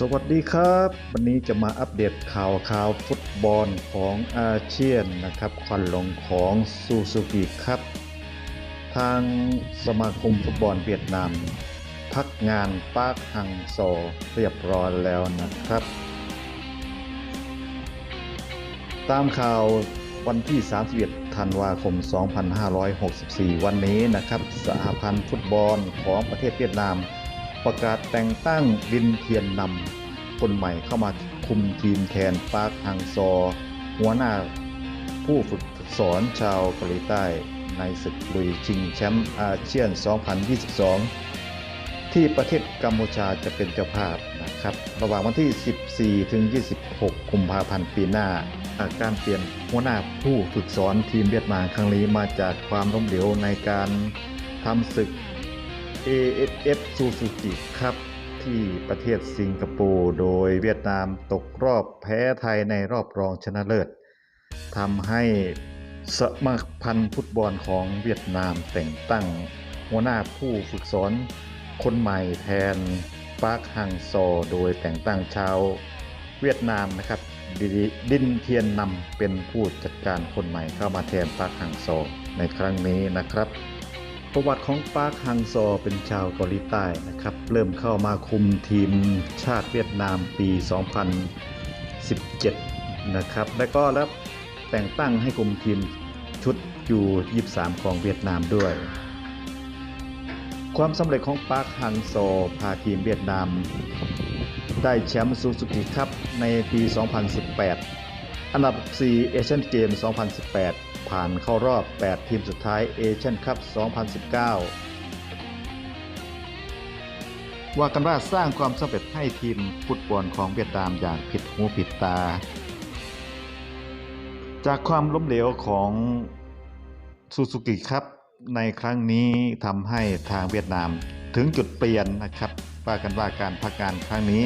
สวัสดีครับ วันนี้จะมาอัปเดตข่าวข่าวฟุตบอลของอาเซียนนะครับควันหลงของซูซูกิครับ ทางสมาคมฟุตบอลเวียดนาม พักงานปาร์คฮังโซเรียบร้อยแล้วนะครับ ตามข่าววันที่ 31 ธันวาคม 2564 วันนี้นะครับสหพันธ์ฟุตบอลของประเทศเวียดนาม ประกาศแต่งตั้งดินเทียนนำคนใหม่เข้ามาคุมทีมแทนปาร์คฮังซอ หัวหน้าผู้ฝึกสอนชาวเกาหลีใต้ในศึกลุยชิงแชมป์อาเซียน 2022 ที่ประเทศกัมพูชาจะเป็นเจ้าภาพนะครับ ระหว่างวันที่ 14 ถึง 26 กุมภาพันธ์ปีหน้าาการเปลี่ยนหัวหน้าผู้ฝึกสอนทีมเวียดนามครั้งนี้มาจากความล้มเหลวในการทำศึก AFF Suzuki ครับที่ประเทศสิงคโปร์ โดยเวียดนามตกรอบแพ้ไทยในรอบรองชนะเลิศทำให้สมาพันธ์ฟุตบอลของเวียดนามแต่งตั้งหัวหน้าผู้ฝึกสอนคนใหม่แทนปาร์คฮังโซโดยแต่งตั้งชาวเวียดนามนะครับดิดินเทียนนำเป็นผู้จัดการคนใหม่เข้ามาแทนปาร์คฮังโซในครั้งนี้นะครับ ประวัติของปาร์คฮังซอเป็นชาวเกาหลีใต้นะครับ เริ่มเข้ามาคุมทีมชาติเวียดนามปี 2017 นะครับ และก็รับแต่งตั้งให้คุมทีมชุดยู23 ของเวียดนามด้วย ความสำเร็จของปาร์คฮังโซพาทีมเวียดนาม ได้แชมป์ซูซูกิคัพในปี 2018 อันดับ 4 เอเชียนเกม 2018 ผ่านเข้ารอบ 8 ทีมสุดท้ายเอเชียนคัพ 2019ว่ากันว่าสร้างความสำเร็จให้ทีมฟุตบอลของเวียดนามอย่างผิดหูผิดตา จากความล้มเหลวของซูซูกิครับ ในครั้งนี้ทำให้ทางเวียดนามถึงจุดเปลี่ยนนะครับว่ากันว่าการพักงานครั้งนี้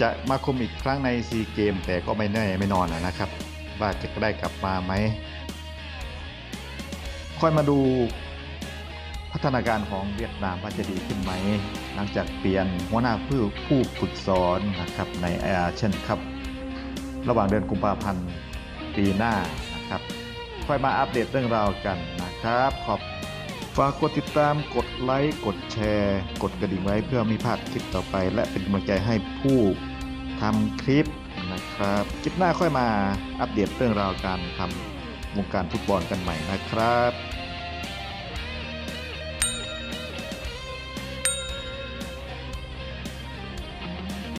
จะมาคุมอีกครั้งในซีเกมแต่ก็ไม่แน่ไม่นอนนะครับ ว่าจะได้กลับมาไหม ค่อยมาดูพัฒนาการของเวียดนามว่าจะดีขึ้นไหม หลังจากเปลี่ยนหัวหน้าผู้ผู้ฝึกสอนนะครับในอาเช่นครับ ระหว่างเดือนกุมภาพันธ์ปีหน้านะครับ ค่อยมาอัปเดตเรื่องราวกันนะครับ ขอบ ฝากกดติดตามกดไลค์ กดแชร์ กดกระดิ่งไว้เพื่อไมีพลาดคลิปต่อไป และเป็นกำลังใจให้ผู้ทำคลิปนะครับ คลิปหน้าค่อยมาอัปเดตเรื่องราวการทำวงการฟุตบอลกันใหม่นะครับ